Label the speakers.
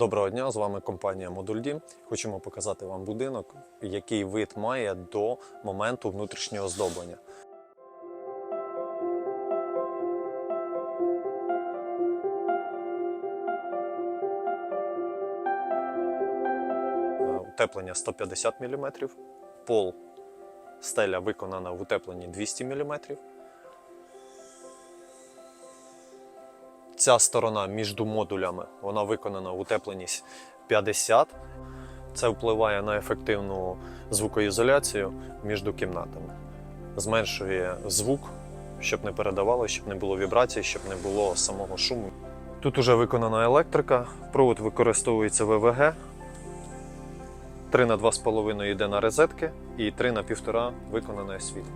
Speaker 1: Доброго дня, з вами компанія Модуль Дім. Хочемо показати вам будинок, який вид має до моменту внутрішнього оздоблення. Е, Утеплення 150 мм, пол стеля виконана в утепленні 200 мм. Ця сторона між модулями вона виконана утепленість 50. Це впливає на ефективну звукоізоляцію між кімнатами. Зменшує звук, щоб не передавало, щоб не було вібрацій, щоб не було самого шуму. Тут уже виконана електрика, провод використовується ВВГ. 3 на 2,5 йде на розетки і 3 на 1,5 виконане світло.